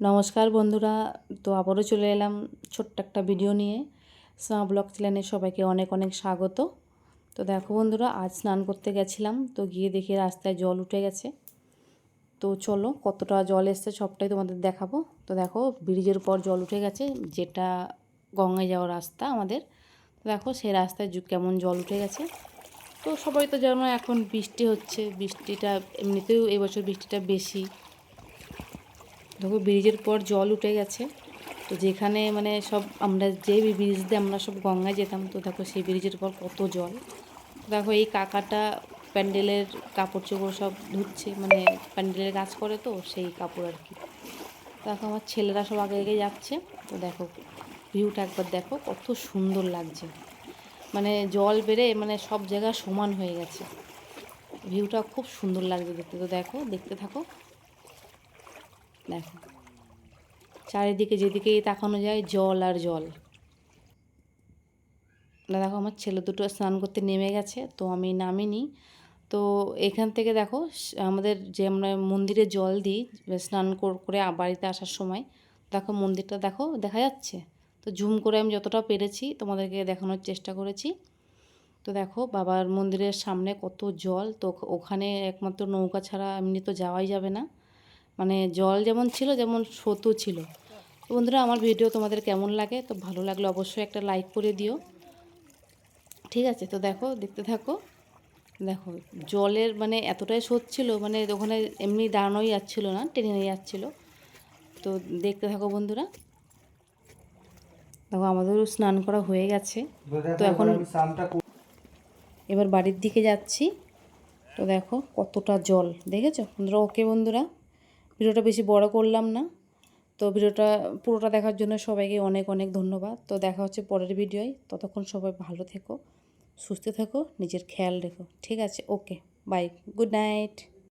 নমস্কার বন্ধুরা, তো আবারও চলে এলাম ছোট্ট একটা ভিডিও নিয়ে। স্না ব্লগ চ্যানেলে সবাইকে অনেক অনেক স্বাগত। তো দেখো বন্ধুরা, আজ স্নান করতে গেছিলাম, তো গিয়ে দেখি রাস্তায় জল উঠে গেছে। তো চলো, কতটা জল এসছে সবটাই তোমাদের দেখাবো। তো দেখো, ব্রিজের পর জল উঠে গেছে, যেটা গঙ্গায় যাওয়ার রাস্তা আমাদের। তো দেখো, সেই রাস্তায় কেমন জল উঠে গেছে। তো সবাই তো জানো এখন বৃষ্টি হচ্ছে, বৃষ্টিটা এমনিতেও এবছর বৃষ্টিটা বেশি। দেখো ব্রিজের পর জল উঠে গেছে। তো যেখানে মানে সব আমরা যে ব্রিজ দিয়ে আমরা সব গঙ্গায় যেতাম, তো দেখো সেই ব্রিজের পর কত জল। দেখো এই কাকাটা প্যান্ডেলের কাপড় চোপড় সব ধুচ্ছে মানে প্যান্ডেলের কাজ করে তো সেই কাপড় আর কি। দেখো আমার ছেলেরা সব আগে আগে যাচ্ছে, তো দেখো ভিউটা একবার দেখো, কত সুন্দর লাগছে। মানে জল বেড়ে মানে সব জায়গা সমান হয়ে গেছে। ভিউটা খুব সুন্দর লাগছে দেখতে, তো দেখো, দেখতে থাকো। দেখো। চারিদিকে যেদিকেই তাকানো যায় জল আর জল। না, দেখো, আমার ছেলে দুটো স্নান করতে নেমে গেছে, তো আমি নামিনি। তো এখান থেকে দেখো, আমাদের যে আমরা মন্দিরে জল দিই, স্নান করে বাড়িতে আসার সময়, দেখো মন্দিরটা দেখো, দেখা যাচ্ছে? তো জুম করে আমি যতটা পেরেছি তোমাদেরকে দেখানোর চেষ্টা করেছি। তো দেখো, বাবার মন্দিরের সামনে কত জল, তো ওখানে একমাত্র নৌকা ছাড়া এমনি তো যাওয়াই যাবে না। মানে জল যেমন ছিল যেমন স্রোতও ছিল। তো বন্ধুরা আমার ভিডিও তোমাদের কেমন লাগে? তো ভালো লাগলে অবশ্যই একটা লাইক করে দিও। ঠিক আছে? তো দেখো দেখতে থাকো। দেখো জলের মানে এতটাই স্রোত ছিল মানে ওখানে এমনি দাঁড়ানোই যাচ্ছিল না টেনে নিয়ে যাচ্ছিল। তো দেখতে থাকো বন্ধুরা। দেখো আমাদেরও স্নান করা হয়ে গেছে। তো এখন এবার বাড়ির দিকে যাচ্ছি। তো দেখো কতটা জল দেখেছ? বন্ধুরা ওকে বন্ধুরা। ভিডিওটা বেশি বড় করলাম না। তো ভিডিওটা পুরোটা দেখার জন্য সবাইকে অনেক অনেক ধন্যবাদ। তো দেখা হচ্ছে পরের ভিডিওয়। ততক্ষণ সবাই ভালো থেকো, সুস্থ থেকো, নিজের খেয়াল রেখো। ঠিক আছে, ওকে, বাই, গুড নাইট।